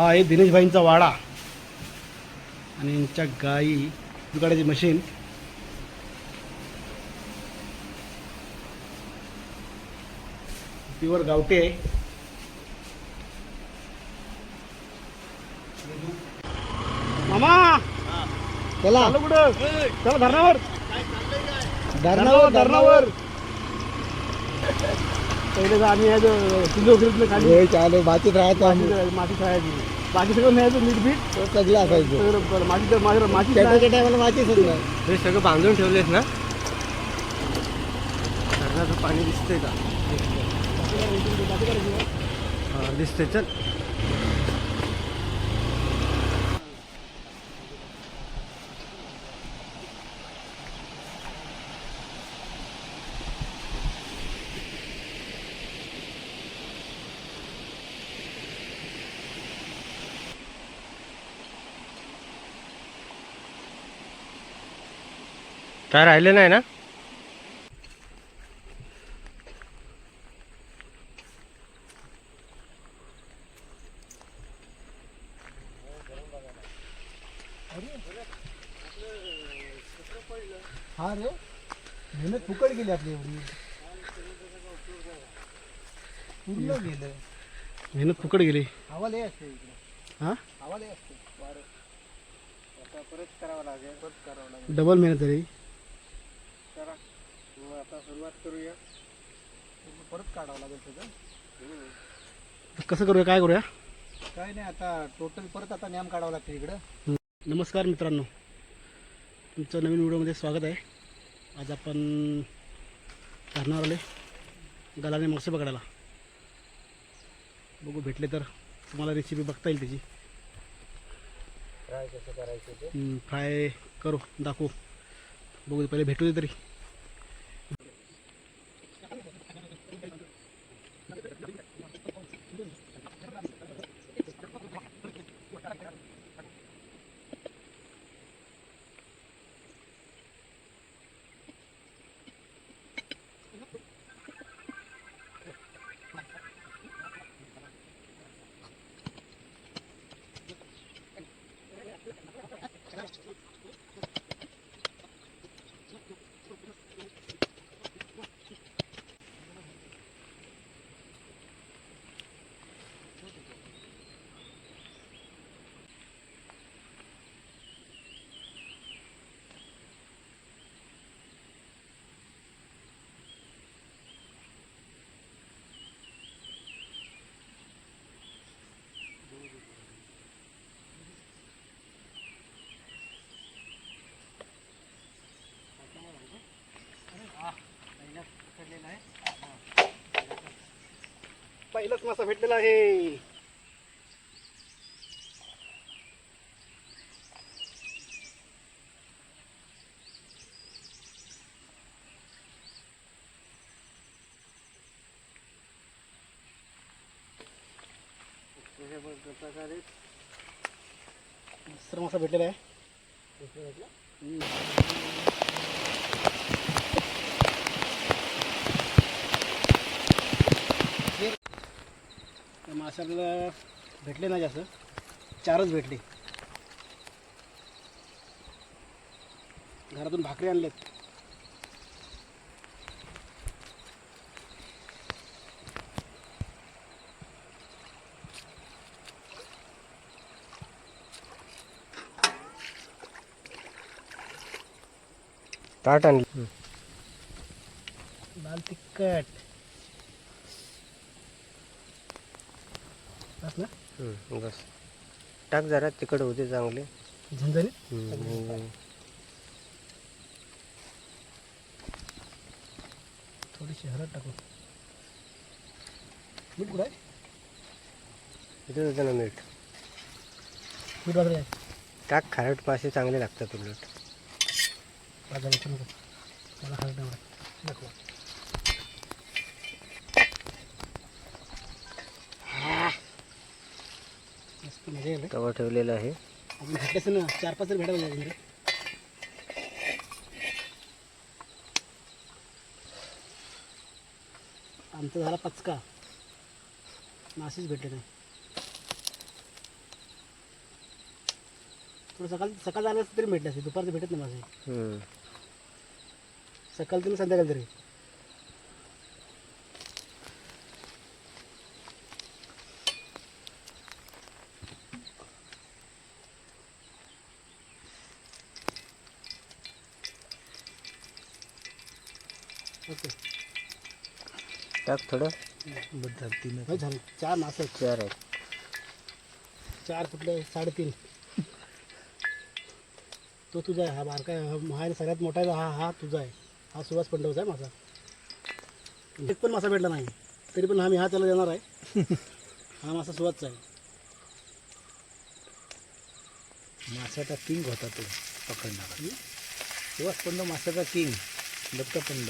हा आहे दिनेशभाईंचा वाडा. आणि यांच्या गाई दुकानाची मशीन. प्युअर गावठी. आहे मामा! चला. चालू कुठं? चला धरणावर धरणावर. धरणावर. पहिले तर आम्ही यायचो सिंधुदुर्गला खाली. हे चालू मातीत राहतो आम्ही. माती माती खायची बाकी सगळं न्यायचं तो सगळं असायचं. सगळं माती माझ्या माती छोट्या टायमाला मातीच नाही हे सगळं बांधून ठेवलेत ना? धरणाचं पाणी दिसतंय का? हा दिसतंय चल. काय राहिले नाही ना? हा रे. मेहनत फुकट गेली आपली एवढी. पूर्ण गेलं. मेहनत फुकट गेली. हवा लय असते इकडे. हा? हवा लय असते. वारं आता परत करावं लागेल परत करावं लागेल डबल मेहनत झाली. करा मग आता सुरुवात करूया. परत काढावं लागेल सगळं? कसं करूया काय करूया? काय नाही आता टोटल परत आता नॅम काढावं लागतं इकडं. नमस्कार मित्रांनो. तुमचं नवीन व्हिडिओमध्ये स्वागत आहे. आज आपण धरणार आले गलाने मासे पकडायला. बघू भेटले तर तुम्हाला रेसिपी बघता येईल त्याची. ट्राय कसं करायचं ते? फ्राय करू दाखवू. बघू पहिले भेटू दे तरी. पहिलाच मासा भेटलेला आहे. दुसरा मासा भेटलेला आहे. माशाला भेटले नाही जास्त. चारच भेटले. घरातून भाकरी आणल्यात ताट आणली. लाल तिखट. बस ना. हम्म, बस. टाक जरा तिकड होते चांगले. हम्म, थोडीशी हळद टाकू मीठ कुठं आहे? इथे होतं ना मीठ. मीठ बाजूला आहे. टाक खारट मासे चांगले लागतात उलट. बाजूला नको मला हळद आवडत. नको हा. मस्त मजा येईल रे. तवा ठेवलेला आहे. ना चार पाच पाहिजे रे आमचा झाला पचका. मासेच भेटले नाही. थोडं सकाळ सकाळ झालं तरी भेटले असते दुपारचं भेटत नाही माझे हम्म. सकाळ तरी संध्याकाळ तरी. टाक थोडं. हो, झालं. चार मासं आहेत. चार आहेत. चार कुठले साडेतीन. तो तुझा आहे. हा बारका आहे, हा हा आहे. सगळ्यात मोठा आहे. हा हा तुझा आहे. हा सुहास पंडवचा आहे माझा. एक पण मासा भेटला नाही. तरी पण आम्ही हा त्याला देणार आहे. हा मासा सुहासचा आहे. माशाचा किंग होता तो. पकडणारा. सुवास पंड माशाचा किंग. दत्त पंड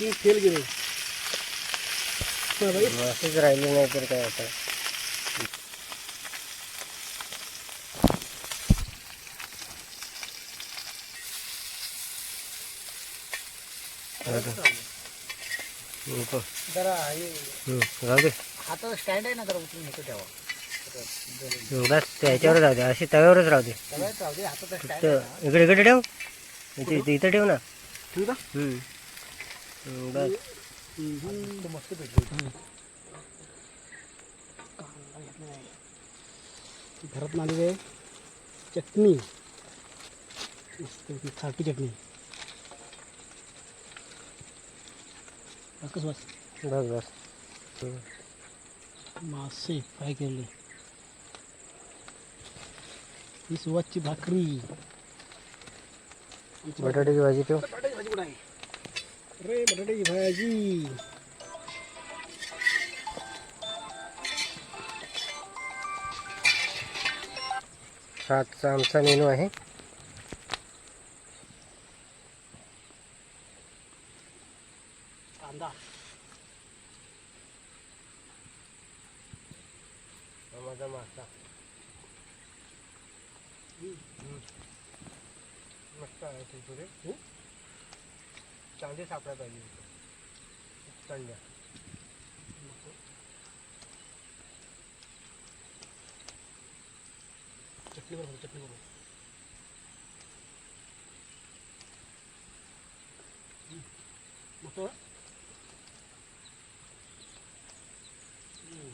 की फेल गेले. असंच राहिले नाही तर काय आता. जरा हम्म, राहू दे. हाताचा स्टँड आहे ना जरा उचलून नको ठेवा. बस त्याच्यावर राहू दे. अशी तव्यावरच राहू दे. राहू इकडे इकडे ठेव. इथे इथे- ठेव ना. ठीक आहे तो मस्त भेटली घरात आहे. चटणी. मस्त खारटी चटणी. बस बस. बस बस. मासे फ्राय केलेले ही सुवासची भाकरी. बटाट्याची भाजी ठेव. बटाट्याची भाजी कुठं आहे? अरे बटाट्याची भाजी आजचा आमचा मेनू आहे. कांदा. माझा मासा मस्त आहे ते पुढे चांगली सापडा पाहिजे चांगल्या चटणी बरोबर चटणी बरोबर हम्म.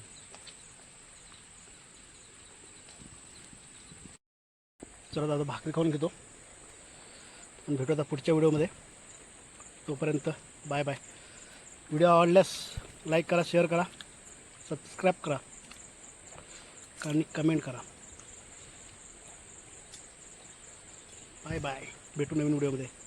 चला दादा भाकरी खाऊन घेतो. पण भेटू आता पुढच्या व्हिडिओमध्ये. तोपर्यंत बाय बाय. व्हिडिओ आवडल्यास लाईक करा शेअर करा सबस्क्राईब करा आणि कमेंट करा. Bye bye. भेटू नवीन व्हिडिओमध्ये.